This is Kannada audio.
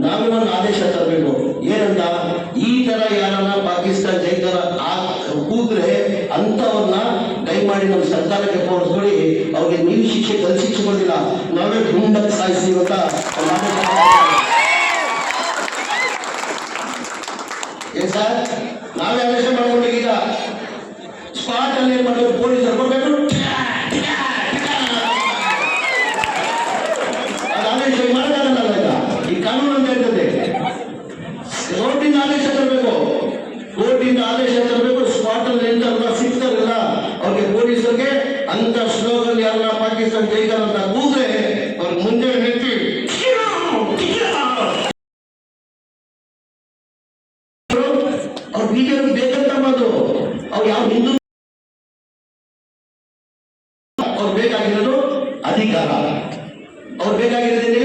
ನಾವೇ ಒಂದು ಆದೇಶ ತರಬೇಕು. ಏನಂತ? ಈ ತರ ಯಾರನ್ನ ಪಾಕಿಸ್ತಾನ ಜೈತರ ಆ ಕೂಗ್ರೆ ಅಂತವನ್ನ ದಯಮಾಡಿ ನಮ್ಮ ಸರ್ಕಾರಕ್ಕೆ ತೋರಿಸ್ಕೊಡಿ ಅವ್ರಿಗೆ ನೀವು ಶಿಕ್ಷೆ, ಕಲ್ ಶಿಕ್ಷೆ ಕೊಡಲಿಲ್ಲ ನಾವೇ ಗುಂಡಕ್ಕೆ ಸಾಯಿಸ್ತೀವಿ ಅಂತ ಸರ್? ನಾವೇ ಆದೇಶ ಮಾಡ್ಕೊಂಡಿದ್ದೀಗ ಸ್ಪಾಟ್ ಅಲ್ಲಿ ಏನ್ ಮಾಡೋದು ಪೊಲೀಸರು ಬರ್ಬೇಕು ಅದು ಆದೇಶ ಮಾಡಲ್ಲ ಈಗ ಈ ಕಾನೂನು ಅಂತ ಹೇಳ್ತದೆ ಕೋರ್ಟಿಂದ ಆದೇಶ ತರಬೇಕು ಕೋರ್ಟಿಂದ ಆದೇಶ ತರಬೇಕು ಸ್ಪಾಟ್ ಅಲ್ಲಿ ಎಂತಾರಲ್ಲ ಸಿಗ್ತಾರಲ್ಲ ಅವ್ರಿಗೆ ಪೊಲೀಸರಿಗೆ ಅಂತ ಶ್ಲೋಕದಲ್ಲಿ ಯಾರನ್ನ ಪಾಕಿಸ್ತಾನ ಜೈತಾರ ಅಂತ ಕೂದ್ರೆ ಅವ್ರ ಮುಂದೆ ನಿಂತು ಅವ್ರು ಬಿಜೆಪಿ ಬೇಕಂತ ಮಾತು ಅವ್ರು ಯಾವ ಹಿಂದೂ ಅವ್ರು ಅಧಿಕಾರ. ಅವ್ರು ಬೇಕಾಗಿರೋದೇನೆ